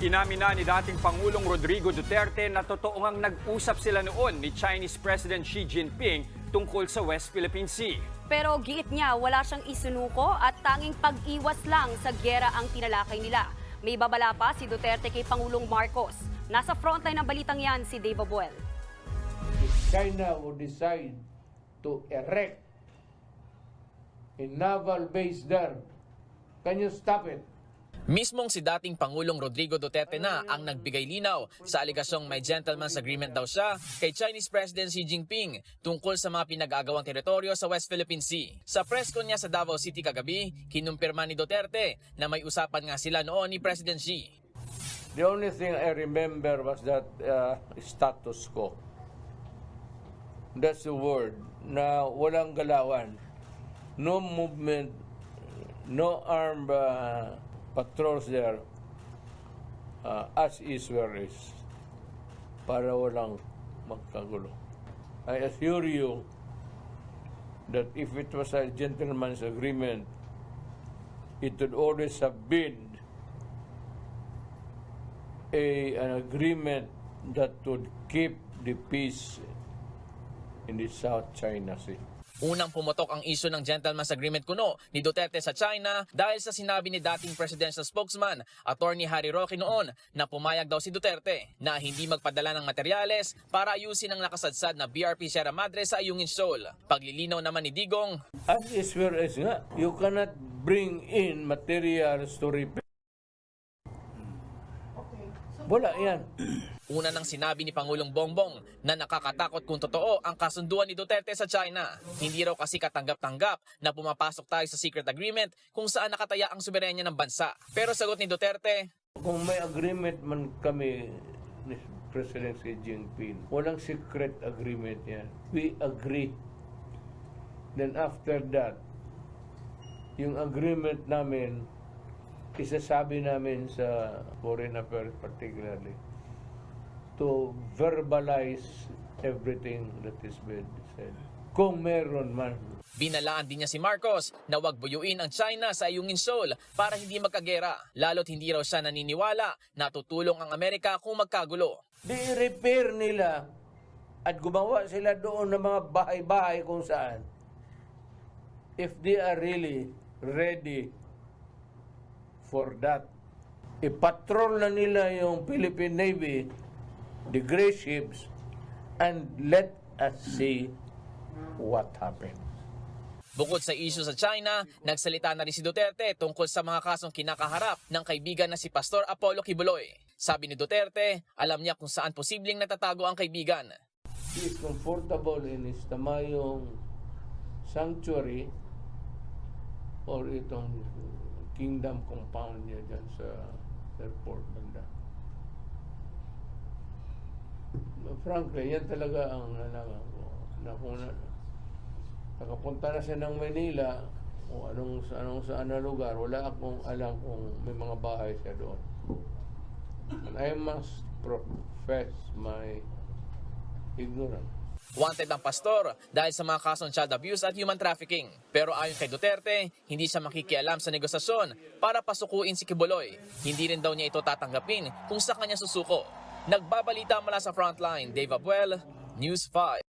Inamin na ni dating Pangulong Rodrigo Duterte na totoo ngang nag-usap sila noon ni Chinese President Xi Jinping tungkol sa West Philippine Sea. Pero giit niya wala siyang isinuko at tanging pag-iwas lang sa gyera ang tinalakay nila. May babala pa si Duterte kay Pangulong Marcos. Nasa frontline ng balitang yan si Dave Abuel. if China would decide to erect a naval base there, can you stop it? Mismong si dating Pangulong Rodrigo Duterte na ang nagbigay linaw sa aligasyong may gentleman's agreement daw siya kay Chinese President Xi Jinping tungkol sa mga pinag-aagawang teritoryo sa West Philippine Sea. Sa press con niya sa Davao City kagabi, kinumpirma ni Duterte na may usapan nga sila noon ni President Xi. The only thing I remember was that uh, status quo. That's the word na walang galawan. No movement, no armed uh, patrols there. Uh, as is where is. Para walang magkagulo. I assure you that if it was a gentleman's agreement, it would always have been a, an agreement that would keep the peace in the South China Sea. Unang pumutok ang isyu ng gentleman's agreement kuno ni Duterte sa China dahil sa sinabi ni dating presidential spokesman, Attorney Harry Roque noon na pumayag daw si Duterte na hindi magpadala ng materyales para ayusin ang nakasadsad na BRP Sierra Madre sa Ayungin Shoal. Paglilinaw naman ni Digong, As is where is nga, you cannot bring in materials to repair. Wala yan. Una nang sinabi ni Pangulong Bongbong na nakakatakot kung totoo ang kasunduan ni Duterte sa China. Hindi raw kasi katanggap-tanggap na pumapasok tayo sa secret agreement kung saan nakataya ang soberenya ng bansa. Pero sagot ni Duterte, Kung may agreement man kami ni President Xi Jinping, walang secret agreement yan. We agree. Then after that, yung agreement namin, isasabi namin sa foreign affairs particularly, to verbalize everything that is being said. Kung meron man. Binalaan din niya si Marcos na wag buyuin ang China sa Ayungin Shoal para hindi magkagera. Lalo't hindi raw siya naniniwala na tutulong ang Amerika kung magkagulo. Di repair nila at gumawa sila doon ng mga bahay-bahay kung saan. If they are really ready for that, ipatrol na nila yung Philippine Navy, the gray ships, and let us see what happens. Bukod sa isyu sa China, nagsalita na rin si Duterte tungkol sa mga kasong kinakaharap ng kaibigan na si Pastor Apollo Kibuloy. Sabi ni Duterte, alam niya kung saan posibleng natatago ang kaibigan. He is comfortable in his tamayong sanctuary or itong kingdom compound niya dyan sa airport banda. Frankly, yan talaga ang nalaman ko. Na kung na, nakapunta na siya ng Manila o anong, anong saan na lugar, wala akong alam kung may mga bahay siya doon. And I must profess my ignorance. Wanted ang pastor dahil sa mga kasong child abuse at human trafficking. Pero ayon kay Duterte, hindi siya makikialam sa negosasyon para pasukuin si Kibuloy. Hindi rin daw niya ito tatanggapin kung sa kanya susuko. Nagbabalita mula sa frontline, Dave Abuel, News 5.